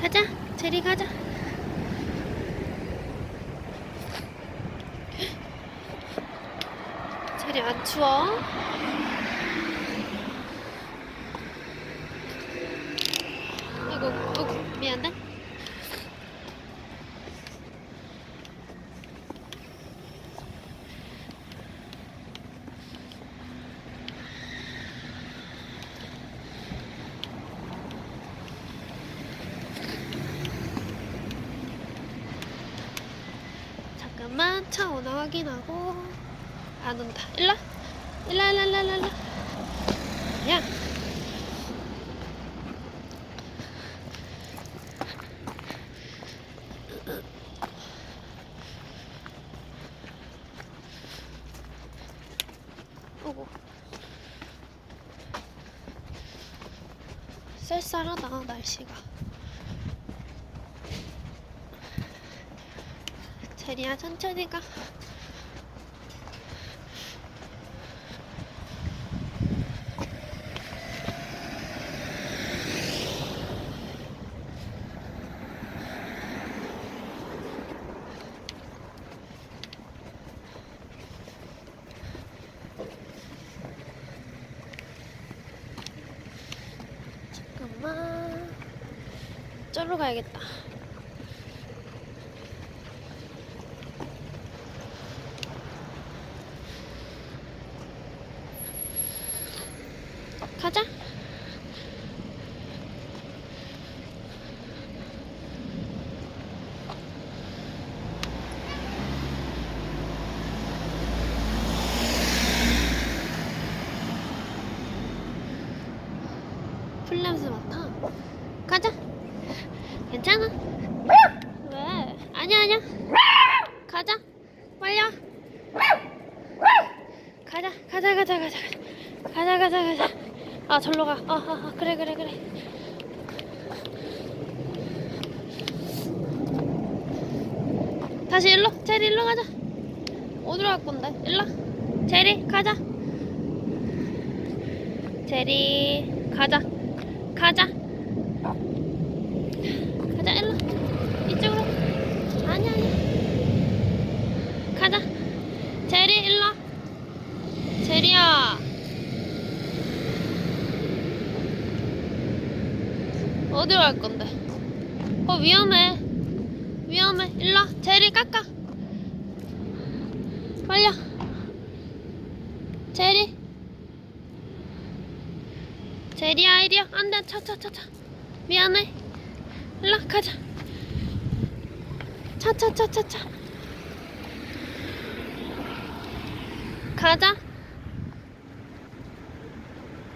가자, 제리 가자. 제리 안 추워? 아이고, 아이고, 미안해. 잠깐만 차 오나 확인하고 안 온다. 일라, 일라, 일라, 일라, 일라, 일라. 야. 오고. 쌀쌀하다 날씨가. 제리야 천천히 가. 잠깐만. 저로 가야겠다. 가자. 풀냄새 맡아. 가자. 괜찮아. 왜? 아니야, 아니야. 가자. 빨리 와. 가자, 가자, 가자, 가자. 가자, 가자, 가자. 아, 절로 가. 아, 아, 아, 그래, 그래, 그래. 다시 일로. 제리 일로 가자. 어디로 갈 건데? 일로. 제리 가자. 제리 가자. 가자. 가자, 일로. 이쪽으로. 아니야, 아니야. 가자. 제리, 일로. 와. 제리야. 어디로 갈 건데? 어, 위험해. 위험해. 일로 와. 제리 깎아. 와. 제리. 제리야, 이리야. 안 돼. 차, 차, 차, 차. 미안해. 와, 가자. 차, 차, 차, 차, 차. 가자.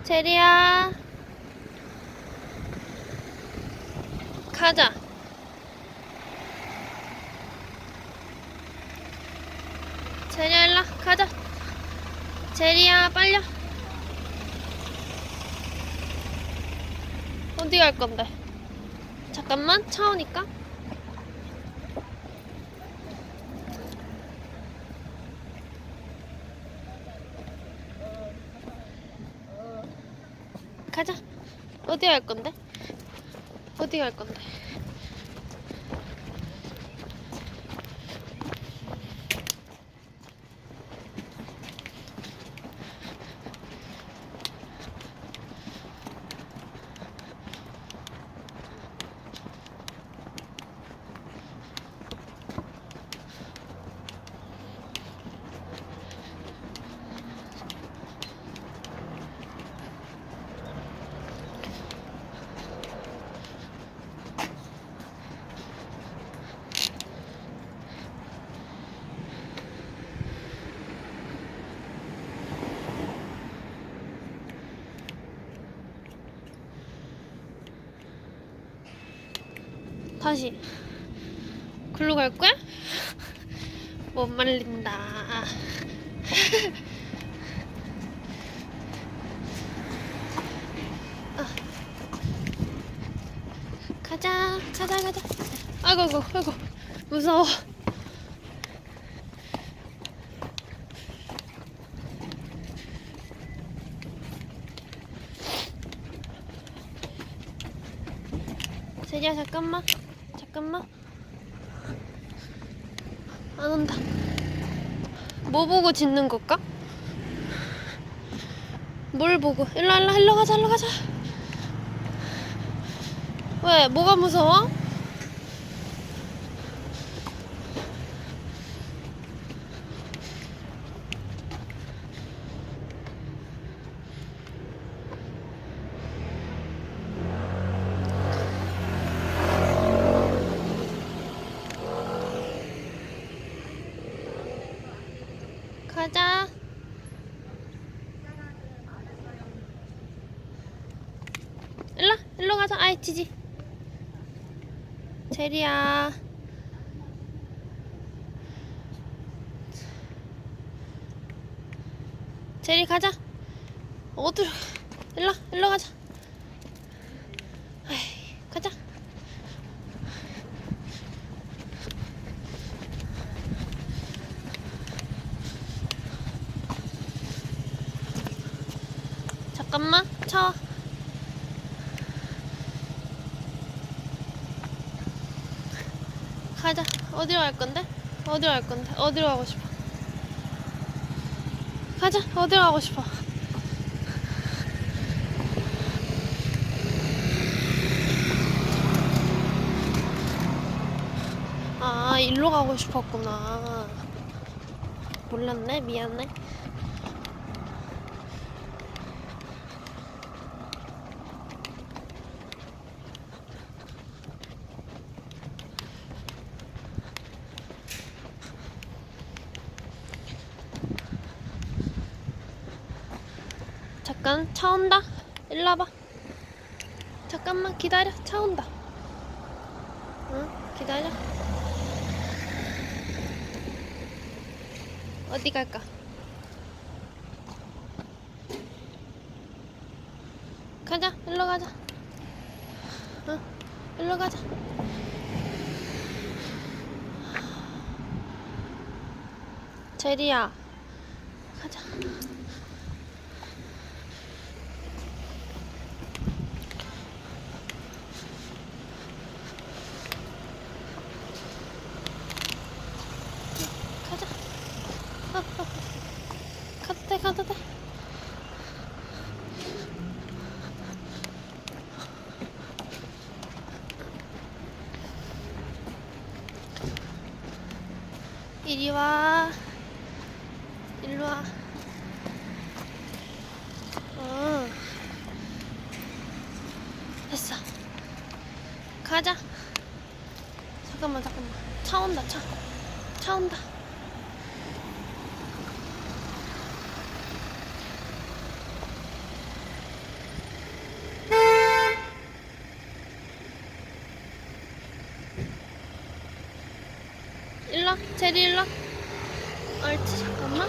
제리야. 가자. 제리야, 와. 가자. 제리야, 빨리 어디 갈 건데? 잠깐만, 차 오니까. 가자. 어디 갈 건데? 어디 갈 건데? 다시. 글로 갈 거야? 못 말린다. 아. 가자, 가자, 가자. 아이고, 아이고, 아이고. 무서워. 제리야 잠깐만 잠깐만 안 온다 뭐 보고 짖는 걸까? 뭘 보고 일로 일로 일로 가자 일로 가자 왜 뭐가 무서워? 가자. 일로, 지지. 제리야. 제리 가자. 어디로? 일로, 일로 가자. 아이, 가자. 잠깐만, 차. 가자. 어디로 갈 건데? 어디로 갈 건데? 어디로 가고 싶어? 가자. 어디로 가고 싶어? 아, 일로 가고 싶었구나. 몰랐네. 미안해. 잠깐 차 온다. 일로 와봐. 잠깐만 기다려. 차 온다. 응? 기다려. 어디 갈까? 가자. 일로 가자. 응? 일로 가자. 제리야 가자 가자. 어, 어. 가도 돼, 가도 돼. 이리 와. 일로 와. 어. 됐어. 가자. 잠깐만, 잠깐만. 차 온다, 차. 차 온다. 일로 제리 일로 옳지 잠깐만.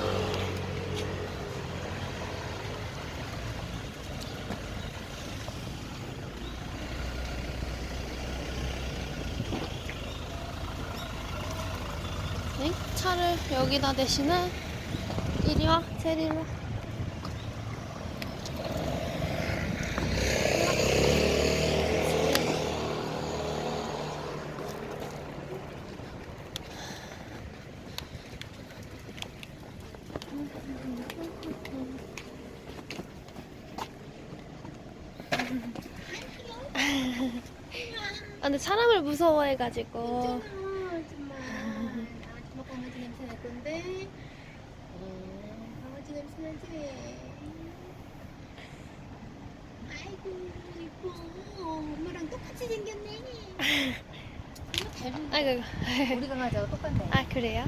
네? 차를 여기다 대신에 이리 와 제리 일로 아 근데 사람을 무서워해가지고 아줌마 강아지 냄새 날 건데. 어, 강아지 냄새 나지. 아이고 이뻐. 엄마랑 똑같이 생겼네. 이거 닮은 거. 아이고 우리 강아지하고 똑같네. 아 그래요?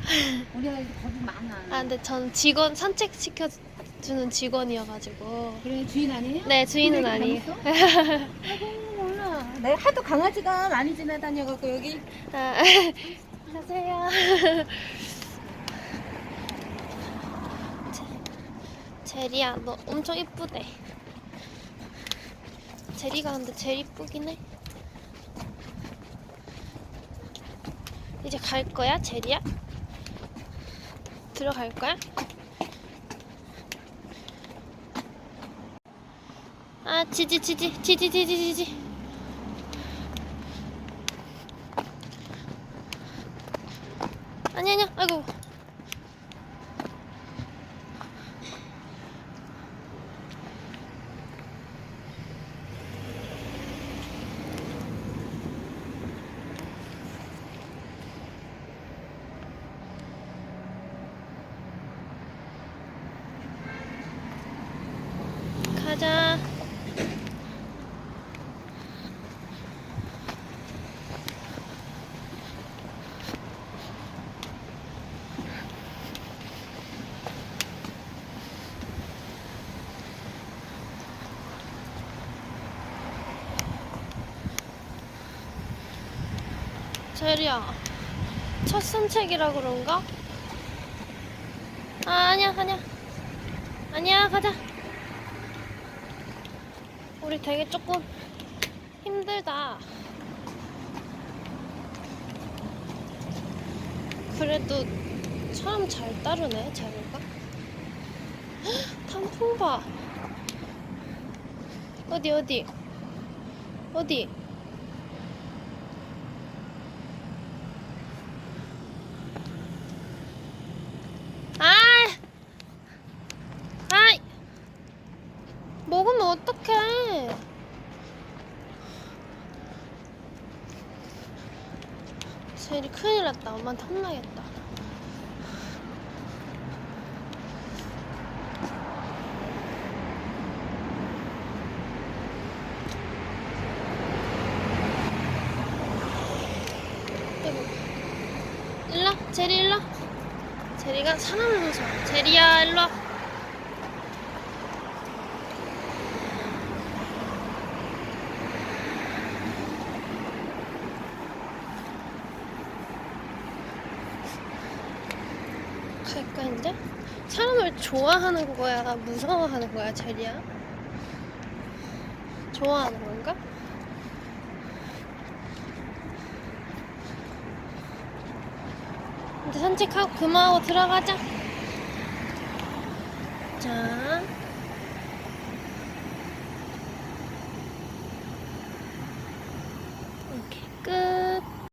우리 강아지 겁이 많아. 아 근데 전 직원 산책 시켜 주는 직원이어가지고 그래 주인 아니에요? 네 주인은 아니에요? 아이고. 내가 하도 강아지가 많이 지나다녀갖고 여기. 아, 제- 제리야 너 엄청 이쁘대. 제리가 근데 제일 이쁘긴 해. 이제 갈 거야 제리야? 들어갈 거야? 아 지지 지지 지지 지지 지지 아이고. 가자. 제리야, 첫 산책이라 그런가? 아, 아니야, 아니야. 아니야, 가자. 우리 되게 조금 힘들다. 그래도 사람 잘 따르네. 헉, 단풍 봐. 어디, 어디? 어디? 아! 아이! 먹으면 어떡해. 세리 큰일 났다. 엄마한테 혼나겠다. 일로 제리 일로 제리가 사람을 무서워 제리야 일로 와 갈까 이제? 사람을 좋아하는 거야 무서워하는 거야 제리야? 좋아하는 건가? 이제 산책하고 그만하고 들어가자 자